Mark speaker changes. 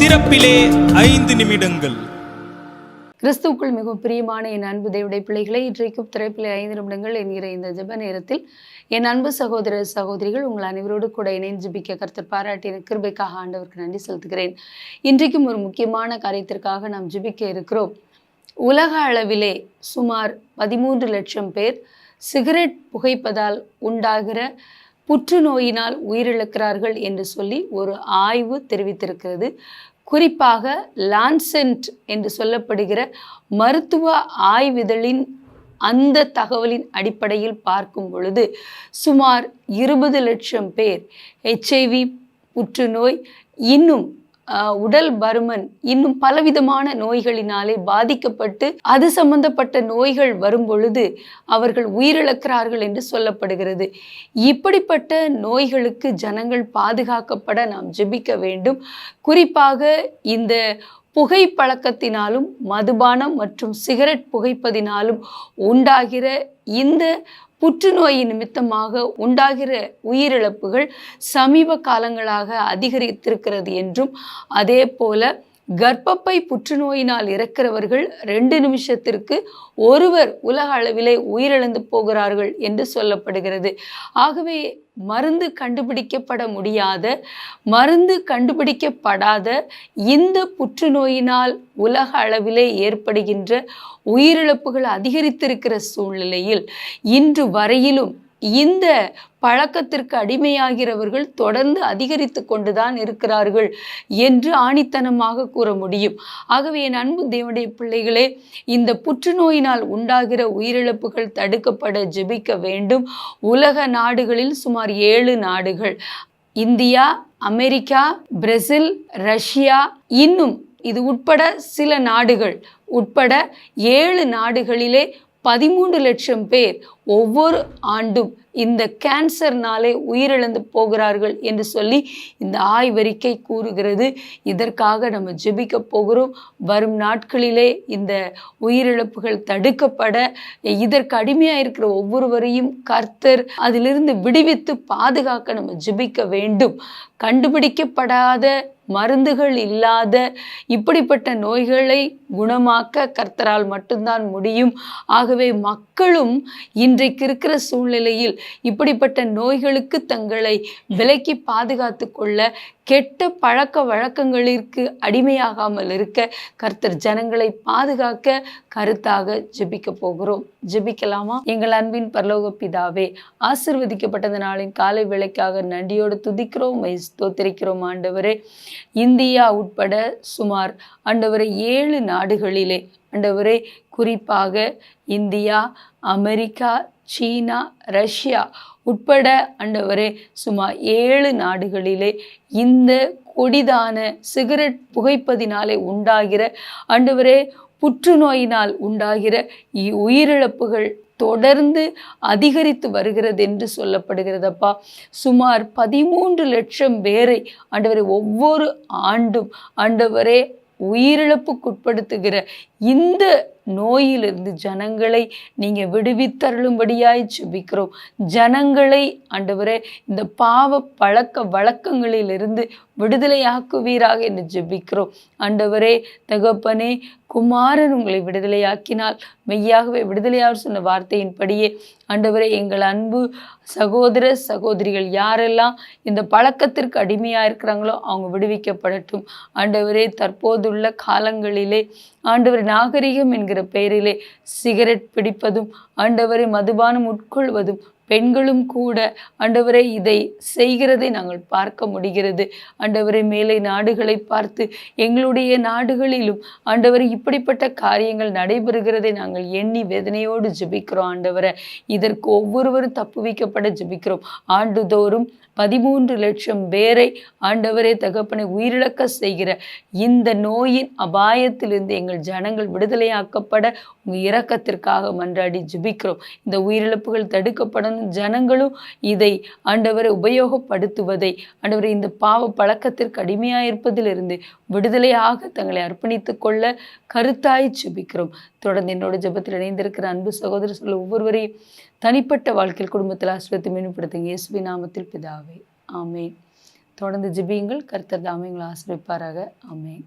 Speaker 1: திறப்பிலே ஐந்து நிமிடங்கள்.
Speaker 2: கிறிஸ்துக்குள் மிகவும் பிரியமான என் அன்பு தேவடைய பிள்ளைகளை இன்றைக்கும் திரைப்பிலே ஐந்து நிமிடங்கள் என்கிற இந்த ஜெப நேரத்தில் என் அன்பு சகோதர சகோதரிகள் உங்கள் அனைவரோடு கூட இணைந்து ஜிபிக்க கருத்தர் பாராட்டின கிருபைக்காக ஆண்டவருக்கு நன்றி செலுத்துகிறேன். இன்றைக்கும் ஒரு முக்கியமான காரியத்திற்காக நாம் ஜிபிக்க இருக்கிறோம். உலக அளவிலே சுமார் பதிமூன்று லட்சம் பேர் சிகரெட் புகைப்பதால் உண்டாகிற புற்றுநோயினால் உயிரிழக்கிறார்கள் என்று சொல்லி ஒரு ஆய்வு தெரிவித்திருக்கிறது. குறிப்பாக லான்சென்ட் என்று சொல்லப்படுகிற மருத்துவ ஆய்விதழின் அந்த தகவலின் அடிப்படையில் பார்க்கும் பொழுது சுமார் இருபது லட்சம் பேர் ஹெச்ஐவி புற்றுநோய் இன்னும் உடல் பருமன் இன்னும் பலவிதமான நோய்களினாலே பாதிக்கப்பட்டு அது சம்பந்தப்பட்ட நோய்கள் வரும் பொழுது அவர்கள் உயிரிழக்கிறார்கள் என்று சொல்லப்படுகிறது. இப்படிப்பட்ட நோய்களுக்கு ஜனங்கள் பாதுகாக்கப்பட நாம் ஜெபிக்க வேண்டும். குறிப்பாக இந்த புகைப்பழக்கத்தினாலும் மதுபானம் மற்றும் சிகரெட் புகைப்பதினாலும் உண்டாகிற இந்த புற்றுநோய் நிமித்தமாக உண்டாகிற உயிரிழப்புகள் சமீப காலங்களாக அதிகரித்திருக்கிறது என்றும் அதே போல கர்ப்பப்பை புற்றுநோயினால் இறக்கிறவர்கள் ரெண்டு நிமிஷத்திற்கு ஒருவர் உலக அளவிலே உயிரிழந்து போகிறார்கள் என்று சொல்லப்படுகிறது. ஆகவே மருந்து கண்டுபிடிக்கப்பட முடியாத மருந்து கண்டுபிடிக்கப்படாத இந்த புற்றுநோயினால் உலக அளவிலே ஏற்படுகின்ற உயிரிழப்புகள் அதிகரித்திருக்கிற சூழ்நிலையில் இன்று வரையிலும் இந்த பழக்கத்திற்கு அடிமையாகிறவர்கள் தொடர்ந்து அதிகரித்து கொண்டுதான் இருக்கிறார்கள் என்று ஆணித்தனமாக கூற முடியும். ஆகவே என் அன்பு தேவனுடைய பிள்ளைகளே இந்த புற்றுநோயினால் உண்டாகிற உயிரிழப்புகள் தடுக்கப்பட ஜெபிக்க வேண்டும். உலக நாடுகளில் சுமார் ஏழு நாடுகள் இந்தியா அமெரிக்கா பிரேசில் ரஷ்யா இன்னும் இது உட்பட சில நாடுகள் உட்பட ஏழு நாடுகளிலே பதிமூன்று லட்சம் பேர் ஒவ்வொரு ஆண்டும் இந்த கேன்சர்னாலே உயிரிழந்து போகிறார்கள் என்று சொல்லி இந்த ஆய்வறிக்கை கூறுகிறது. இதற்காக நம்ம ஜெபிக்க போகிறோம். வரும் நாட்களிலே இந்த உயிரிழப்புகள் தடுக்கப்பட இதற்கு அடிமையாக இருக்கிற ஒவ்வொருவரையும் கர்த்தர் அதிலிருந்து விடுவித்து பாதுகாக்க நம்ம ஜெபிக்க வேண்டும். கண்டுபிடிக்கப்படாத மருந்துகள் இல்லாத இப்படிப்பட்ட நோய்களை குணமாக்க கர்த்தரால் மட்டும்தான் முடியும். ஆகவே மக்களும் இன் இன்றைக்கு இருக்கிற சூழ்நிலையில் இப்படிப்பட்ட நோய்களுக்கு தங்களை விலக்கி பாதுகாத்து கொள்ள கெட்ட பழக்க வழக்கங்களிற்கு அடிமையாகாமல் இருக்க கர்த்தர் ஜனங்களை பாதுகாக்க கருத்தாக ஜெபிக்க போகிறோம். ஜெபிக்கலாமா? எங்கள் அன்பின் பரலோக பிதாவே ஆசிர்வதிக்கப்பட்டது நாளின் காலை விலைக்காக நன்றியோடு துதிக்கிறோம் உம்மை ஸ்தோத்திரிக்கிறோம் ஆண்டவரே. இந்தியா உட்பட சுமார் ஆண்டவரை ஏழு நாடுகளிலே ஆண்டவரே குறிப்பாக இந்தியா அமெரிக்கா சீனா ரஷ்யா உட்பட அண்டவரே சுமார் ஏழு நாடுகளிலே இந்த கொடிதான சிகரெட் புகைப்பதினாலே உண்டாகிற அண்டவரே புற்றுநோயினால் உண்டாகிற இ- உயிரிழப்புகள் தொடர்ந்து அதிகரித்து வருகிறது என்று சொல்லப்படுகிறதப்பா. சுமார் பதிமூன்று லட்சம் பேரை ஆண்டவரே ஒவ்வொரு ஆண்டும் ஆண்டவரே உயிரிழப்புக்குட்படுத்துகிற இந்த நோயிலிருந்து ஜனங்களை நீங்கள் விடுவித்தருளும்படியாய் ஜெபிக்கிறோம். ஜனங்களை ஆண்டவரே இந்த பாவ பழக்க வழக்கங்களிலிருந்து விடுதலையாக்குவீராக என்று ஜெபிக்கிறோம். ஆண்டவரே தகப்பனே குமாரன் உங்களை விடுதலையாக்கினால் மெய்யாகவே விடுதலையார் சொன்ன வார்த்தையின்படியே ஆண்டவரே எங்கள் அன்பு சகோதர சகோதரிகள் யாரெல்லாம் இந்த பழக்கத்திற்கு அடிமையாக இருக்கிறாங்களோ அவங்க விடுவிக்கப்படட்டும். ஆண்டவரே தற்போதுள்ள காலங்களிலே ஆண்டவர் நாகரிகம் என்கிற பெயரிலே சிகரெட் பிடிப்பதும் ஆண்டவரை மதுபானம் உட்கொள்வதும் பெண்களும் கூட ஆண்டவரை இதை செய்கிறதை நாங்கள் பார்க்க முடிகிறது. ஆண்டவரை மேலை நாடுகளை பார்த்து எங்களுடைய நாடுகளிலும் ஆண்டவரை இப்படிப்பட்ட காரியங்கள் நடைபெறுகிறதை நாங்கள் எண்ணி வேதனையோடு ஜபிக்கிறோம் ஆண்டவரை. இதற்கு ஒவ்வொருவரும் தப்புவிக்கப்பட ஜபிக்கிறோம். ஆண்டுதோறும் பதிமூன்று லட்சம் பேரை ஆண்டவரே தகப்பனை உயிரிழக்க செய்கிற இந்த நோயின் அபாயத்திலிருந்து எங்கள் ஜனங்கள் விடுதலையாக்கப்பட உங்கள் இரக்கத்திற்காக மன்றாடி ஜெபிக்கிறோம். இந்த உயிரிழப்புகள் தடுக்கப்படணும். ஜனங்களும் இதை ஆண்டவரை உபயோகப்படுத்துவதை ஆண்டவரை இந்த பாவ பழக்கத்திற்கு அடிமையாக இருப்பதிலிருந்து விடுதலையாக தங்களை அர்ப்பணித்து கொள்ள கருத்தாய் சுபிக்கிறோம் தொடர்ந்து என்னோட ஜெபத்தில் இணைந்திருக்கிற அன்பு சகோதரர்கள் ஒவ்வொருவரையும் தனிப்பட்ட வாழ்க்கையில் குடும்பத்தில் ஆசிரியத்தை மேம்படுத்துங்க இயேசுவி நாமத்தில் பிதாவே. ஆமென். தொடர்ந்து ஜிபியுங்கள். கருத்தர் தாமே உங்களை ஆசிரியப்பாராக ஆமென்.